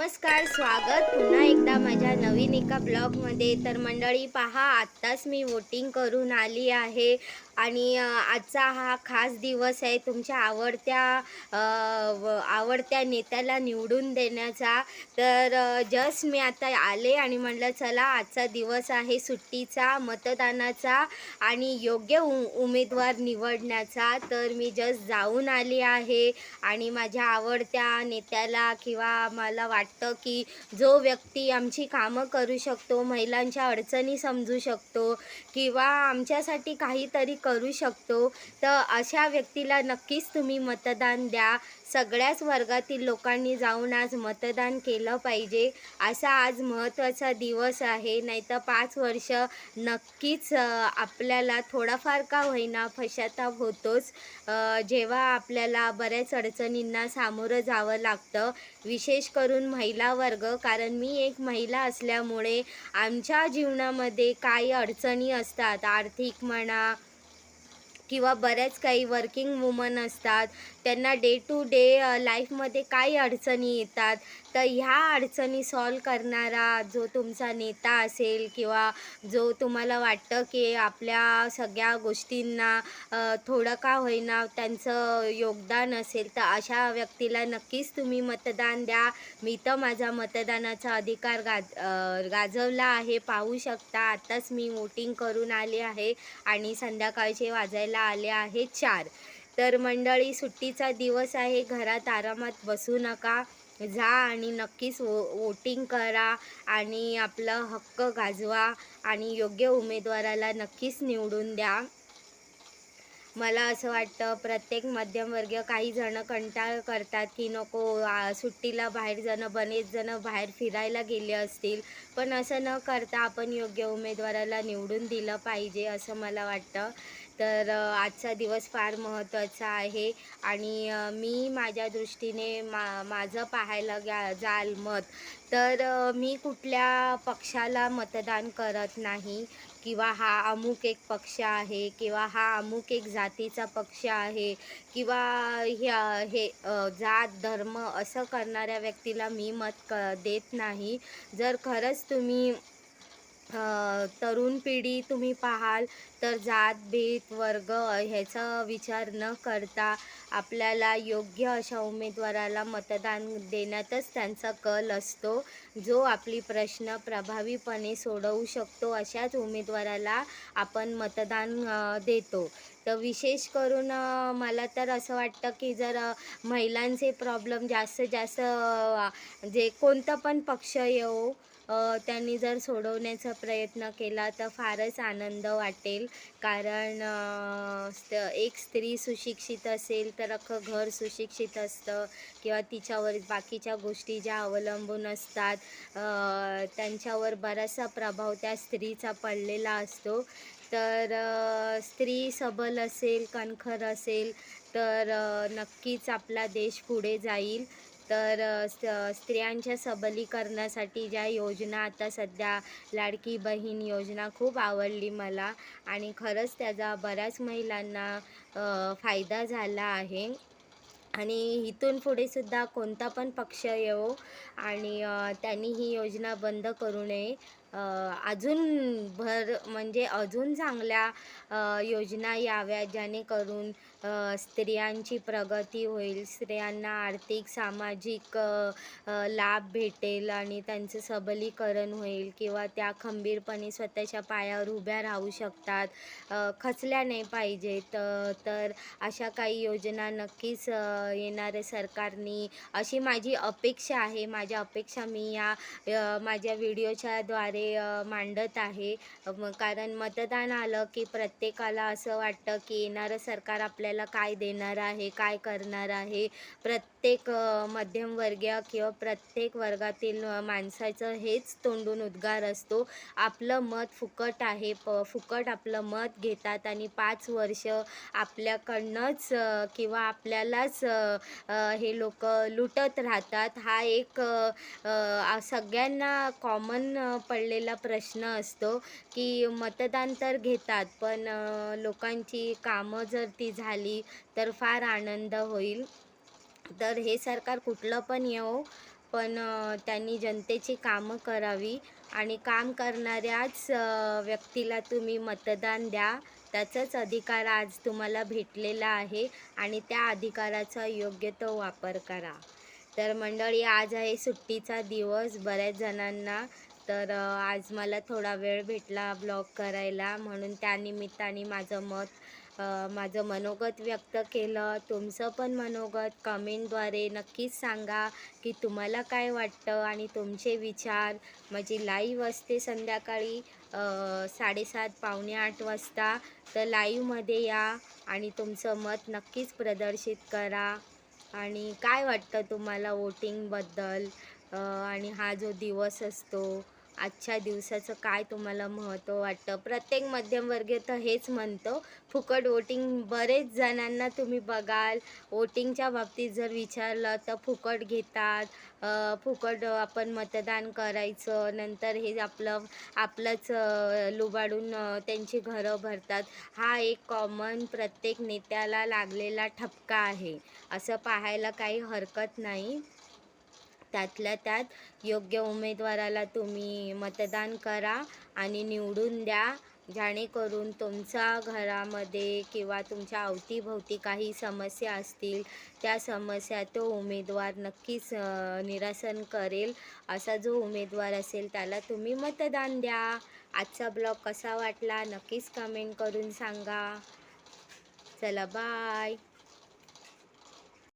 नमस्कार स्वागत. पुन्हा एकदा माझ्या नवीन एका ब्लॉगमध्ये. तर मंडळी पहा आत्ताच मी वोटिंग करून आली आहे. आणि आजचा हा खास दिवस आहे तुमच्या आवडत्या व- आवडत्या नेत्याला निवडून देण्याचा. तर जस्ट मी आता आले आणि म्हणलं चला आजचा दिवस आहे सुट्टीचा मतदानाचा आणि योग्य उ उमेदवार निवडण्याचा. तर मी जस्ट जाऊन आली आहे आणि माझ्या आवडत्या नेत्याला किंवा मला वाटतं की जो व्यक्ती आमची कामं करू शकतो महिलांच्या अडचणी समजू शकतो किंवा आमच्यासाठी काहीतरी करू शकतो. तर अशा व्यक्तीला नक्कीच तुम्ही मतदान द्या. सगळ्याच वर्गातील लोकांनी जाऊन आज मतदान केलं पाहिजे. असा आज महत्त्वाचा दिवस आहे. नाहीतर पाच वर्ष नक्कीच आपल्याला थोडाफार का होईना फशाताप होतोच. जेव्हा आपल्याला बऱ्याच अडचणींना सामोरं जावं लागतं. विशेष करून महिला वर्ग कारण मी एक महिला असल्यामुळे आमच्या जीवनामध्ये काही अडचणी असतात. आर्थिक म्हणा किंवा बऱ्याच काही वर्किंग वुमन असतात. त्यांना डे टू डे लाईफमध्ये काही अडचणी येतात. तर ह्या अडचणी सॉल्व करणारा जो तुमचा नेता असेल किंवा जो तुम्हाला वाटतं की आपल्या सगळ्या गोष्टींना थोडं का होईना त्यांचं योगदान असेल तर अशा व्यक्तीला नक्कीच तुम्ही मतदान द्या. मी तर माझा मतदानाचा अधिकार गाज गाजवला आहे. पाहू शकता आत्ताच मी वोटिंग करून आले आहे आणि संध्याकाळचे वाजायला आले आहे चार. तर मंडळी सुट्टीचा दिवस आहे. घरात आरामात बसू नका. जा आणि नक्कीच वो वोटिंग करा आणि आपलं हक्क गाजवा आणि योग्य उमेदवाराला नक्कीच निवडून द्या. मला असं वाटतं प्रत्येक मध्यमवर्गीय काही जण कंटाळ करतात की नको सुट्टीला बाहेर जाणं बरेच जण बाहेर फिरायला गेले असतील. पण असं न करता आपण योग्य उमेदवाराला निवडून दिलं पाहिजे असं मला वाटतं. तर आजचा दिवस फार महत्त्वाचा आहे. आणि मी माझ्या दृष्टीने मा माझं पाहायला ग्या जाल मत तर मी कुठल्या पक्षाला मतदान करत नाही किंवा हा अमुक एक पक्ष आहे किंवा हा अमुक एक जातीचा पक्ष आहे किंवा ह्या हे जात धर्म असं करणाऱ्या व्यक्तीला मी मत क देत नाही. जर खरंच तुम्ही तरुण पिढी तुम्ही पाहाल तर जात भेद वर्ग ह्याचा विचार न करता आपल्याला योग्य अशा उमेदवाराला मतदान देण्यातच त्यांचा कल असतो. जो आपली प्रश्न प्रभावीपणे सोडवू शकतो अशाच उमेदवाराला आपण मतदान देतो. तर विशेष करून मला तर असं वाटतं की जर महिलांचे प्रॉब्लेम जास्तीत जास्त जे कोणता पण पक्ष येऊ त्यांनी जर सोडवण्याचा प्रयत्न केला तर फारच आनंद वाटेल. कारण एक स्त्री सुशिक्षित असेल तर अख्खं घर सुशिक्षित असतं किंवा तिच्यावर बाकीच्या गोष्टी ज्या अवलंबून असतात त्यांच्यावर बराचसा प्रभाव त्या स्त्रीचा पडलेला असतो. तर स्त्री सबल असेल कणखर असेल तर नक्कीच आपला देश पुढे जाईल. तर स्त्रियांच्या सबलीकरणासाठी ज्या योजना आता सध्या लाडकी बहीण योजना खूप आवडली मला आणि खरंच त्याचा बऱ्याच महिलांना फायदा झाला आहे. आणि इथून पुढे सुद्धा कोणता पण पक्ष येवो आणि त्यांनी ही योजना बंद करू नये. अजून भर म्हणजे अजून चांगल्या योजना याव्या जेणेकरून स्त्रियांची प्रगती होईल. स्त्रियांना आर्थिक सामाजिक लाभ भेटेल आणि त्यांचं सबलीकरण होईल किंवा त्या खंबीरपणे स्वतःच्या पायावर उभ्या राहू शकतात. खचल्या नाही पाहिजेत. तर अशा काही योजना नक्कीच येणाऱ्या सरकारनी अशी माझी अपेक्षा आहे. माझ्या अपेक्षा मी या माझ्या व्हिडिओच्या द्वारे मांडत आहे. कारण मतदान आलं की प्रत्येकाला असं वाटतं की येणारं सरकार आपल्याला काय देणार आहे काय करणार आहे. प्रत्येक मध्यमवर्गीय किंवा प्रत्येक वर्गातील माणसाचं हेच तोंडून उद्गार असतो. आपलं मत फुकट आहे प फुकट आपलं मत घेतात आणि पाच वर्ष आपल्याकडनंच किंवा आपल्यालाच हे लोक लुटत राहतात. हा एक सगळ्यांना कॉमन पडले पडलेला प्रश्न असतो की मतदान तर घेतात पण लोकांची कामं जर ती झाली तर फार आनंद होईल. तर हे सरकार कुठलं पण येऊ पण त्यांनी जनतेची कामं करावी आणि काम करणाऱ्याच व्यक्तीला तुम्ही मतदान द्या. त्याचाच अधिकार आज तुम्हाला भेटलेला आहे आणि त्या अधिकाराचा योग्य तो वापर करा. तर मंडळी आज आहे सुट्टीचा दिवस. बऱ्याच जणांना तर आज मला थोडा वेळ भेटला ब्लॉग करायला. म्हणून त्यानिमित्ताने माझं मत माझं मनोगत व्यक्त केलं. तुमचं पण मनोगत कमेंटद्वारे नक्कीच सांगा की तुम्हाला काय वाटतं आणि तुमचे विचार. माझी लाईव्ह असते संध्याकाळी साडेसात पावणे आठ वाजता. तर लाईव्हमध्ये या आणि तुमचं मत नक्कीच प्रदर्शित करा. आणि काय वाटतं तुम्हाला वोटिंगबद्दल आणि हा जो दिवस असतो आजच्या दिवसाचं काय तुम्हाला महत्त्व वाटतं? प्रत्येक मध्यमवर्गीय तर हेच म्हणतो. फुकट वोटिंग बरेच जणांना तुम्ही बघाल. वोटिंगच्या बाबतीत जर विचारलं तर फुकट घेतात. फुकट आपण मतदान करायचं. नंतर हे आपलं आपलंच लुबाडून त्यांची घरं भरतात. हा एक कॉमन प्रत्येक नेत्याला लागलेला ठपका आहे. असं पाहायला काही हरकत नाही. त्यातल्या त्यात योग्य उमेदवाराला तुम्ही मतदान करा आणि निवडून द्या. जेणेकरून तुमच्या घरामध्ये किंवा तुमच्या अवतीभोवती काही समस्या असतील त्या समस्या तो उमेदवार नक्कीच निरासन निरसन करेल. असा जो उमेदवार असेल त्याला तुम्ही मतदान द्या. आजचा ब्लॉग कसा वाटला नक्कीच कमेंट करून सांगा. चला बाय.